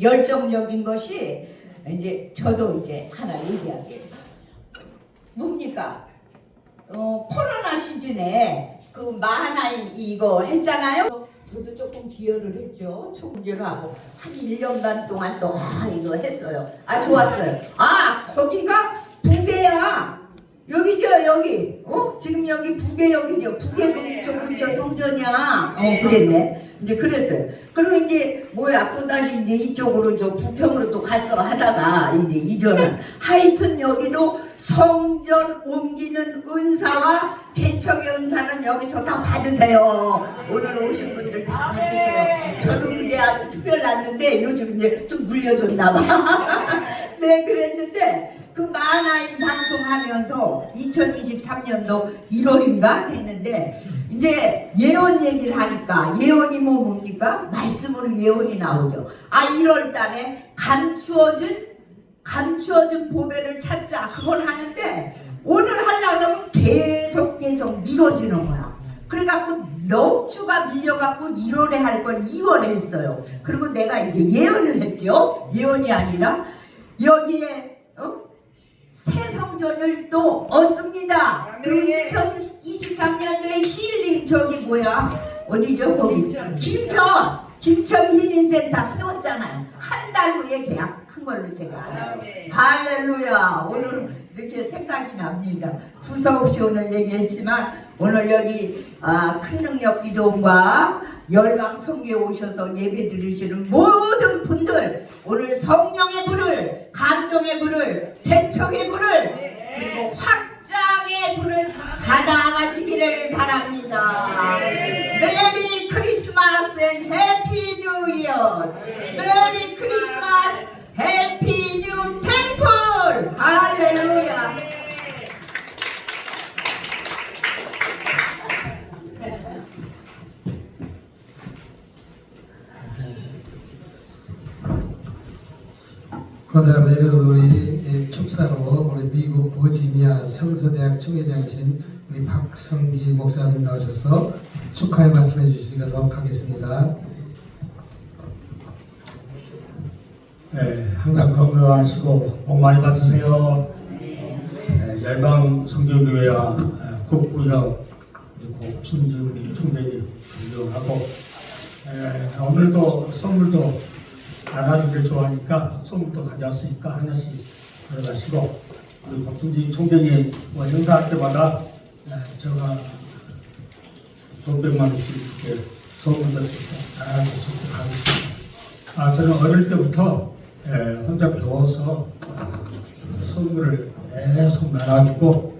열정적인 것이 이제 저도 이제 하나 얘기할게요. 뭡니까? 어, 코로나 시즌에 그 마하나임 이거 했잖아요. 저도 조금 기여를 했죠. 조금기여를 하고 한 1년 반 동안 또 아 이거 했어요. 아 좋았어요. 아 거기가 부계야. 여기죠 여기. 어 지금 여기 부계 여기죠. 부계 거기 쪽 근처 성전이야. 어 그랬네. 이제 그랬어요. 그리고 이제 뭐야 또 다시 이제 이쪽으로 저 부평으로 또 갔어 하다가 이제 이전은 하여튼 여기도 성전 옮기는 은사와 개척의 은사는 여기서 다 받으세요. 오늘 오신 분들 다 받으세요. 저도 그게 아주 특별났는데 요즘 이제 좀 물려줬나 봐. 네 그랬는데 그 마나임 방송하면서 2023년도 1월인가 됐는데 이제 예언 얘기를 하니까 예언이 뭐 뭡니까? 말씀으로 예언이 나오죠. 아 1월 달에 감추어진 감추어진 보배를 찾자 그걸 하는데 오늘 하려고 하면 계속 계속 미뤄지는 거야. 그래갖고 넉 주가 밀려갖고 1월에 할 걸 2월에 했어요. 그리고 내가 이제 예언을 했죠. 예언이 아니라 여기에 어? 새 성전을 또 얻습니다. 그리고 2023년도에 힐링 저기 뭐야? 어디죠 거기? 김천. 김천. 힐링센터 세웠잖아요. 한 달 후에 계약한 걸로 제가 알아요. 할렐루야. 오늘 이렇게 생각이 납니다. 두서 없이 오늘 얘기했지만 오늘 여기 아, 큰 능력 기도원과 열방 성교에 오셔서 예배 드리시는 모든 분들 오늘 성령의 불을 감동의 불을 대척의 불을 그리고 확장의 불을 받아가시기를 바랍니다. 메리 크리스마스 앤 해피 뉴 이어 그다음에 우리 축사로 우리 미국 버지니아 성서대학 총회장이신 우리 박성기 목사님 나오셔서 축하의 말씀해 주시도록 하겠습니다. 네, 항상 건강하시고 복 많이 받으세요. 네, 열방 성교교회와 에, 국부역 그리고 춘지 총대님 존경하고 에, 오늘도 선물도 나눠주길 좋아하니까 선물도 가져왔으니까 하나씩 들어가시고 우리 박춘지 총대님 뭐 행사할 때마다 에, 제가 몇백만 원씩 이렇게 선물도 나눠줬으면 하겠습니다. 아, 저는 어릴 때부터 에, 혼자 배워서 어, 선물을 계속 나눠주고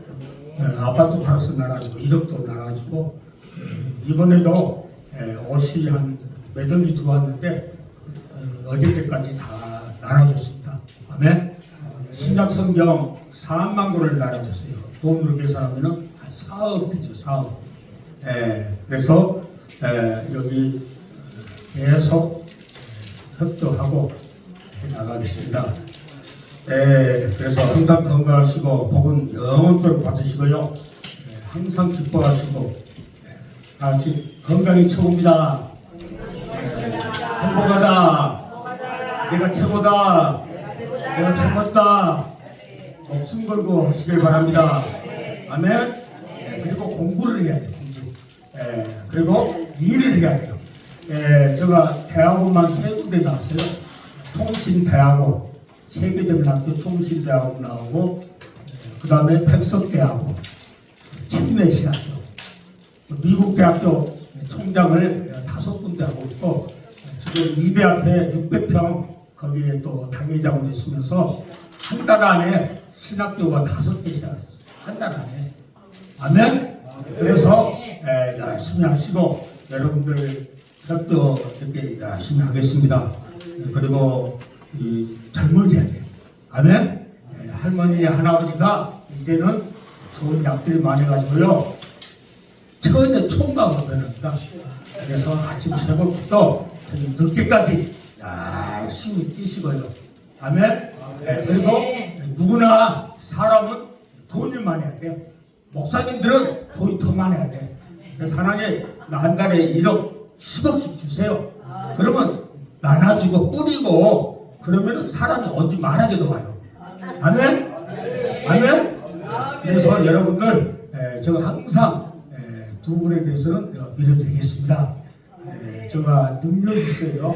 에, 아파트 팔아서 나눠주고 이력도 나눠주고 에, 이번에도 에, 옷이 한몇 원이 들어왔는데 어, 어저께까지 다 나눠줬습니다. 아멘. 신약 성경 4만 권을 나눠줬어요. 돈으로 계산하면 한 4억 되죠, 4억. 에, 그래서 에, 여기 계속 협조하고 나가겠습니다. 네, 그래서 항상 건강하시고 복은 영원토록 받으시고요. 네, 항상 기뻐하시고 네, 다 같이 건강이 최고입니다. 네, 행복하다. 내가 최고다. 내가 최고다. 목숨 걸고 하시길 바랍니다. 아멘. 네, 그리고 공부를 해야 돼요. 공부. 예, 그리고 일을 해야 돼요. 예, 제가 대학원만 세 군데 나왔어요. 통신대학원, 세계대학교 통신대학원 나오고, 그 다음에 백석대학원, 침례시학교, 미국 대학교 총장을 다섯 군데 하고 있고, 지금 이대 앞에 600평 거기에 또 당회장으로 있으면서 한 달 안에 신학교가 다섯 개씩 한달 안에. 아멘? 그래서 에, 열심히 하시고 여러분들 협도 이렇게 열심히 하겠습니다. 그리고 이 젊어져야 돼요. 아멘? 에, 할머니, 할아버지가 이제는 좋은 약들이 많이 가지고요. 처음에 총각으로 변합니다. 그래서 아침 새벽부터 늦게까지 열심히 뛰시고요. 아멘? 예, 그리고 누구나 사람은 돈을 많이 해야 돼요. 목사님들은 돈이 더 많아야 돼. 그래서 하나님 나 한 달에 1억 10억씩 주세요. 그러면 나눠주고 뿌리고 그러면 사람이 언제 말하게도 와요. 아멘? 아멘? 그래서 여러분들 에, 제가 항상 에, 두 분에 대해서는 내가 밀어드리겠습니다. 에, 제가 능력이 있어요.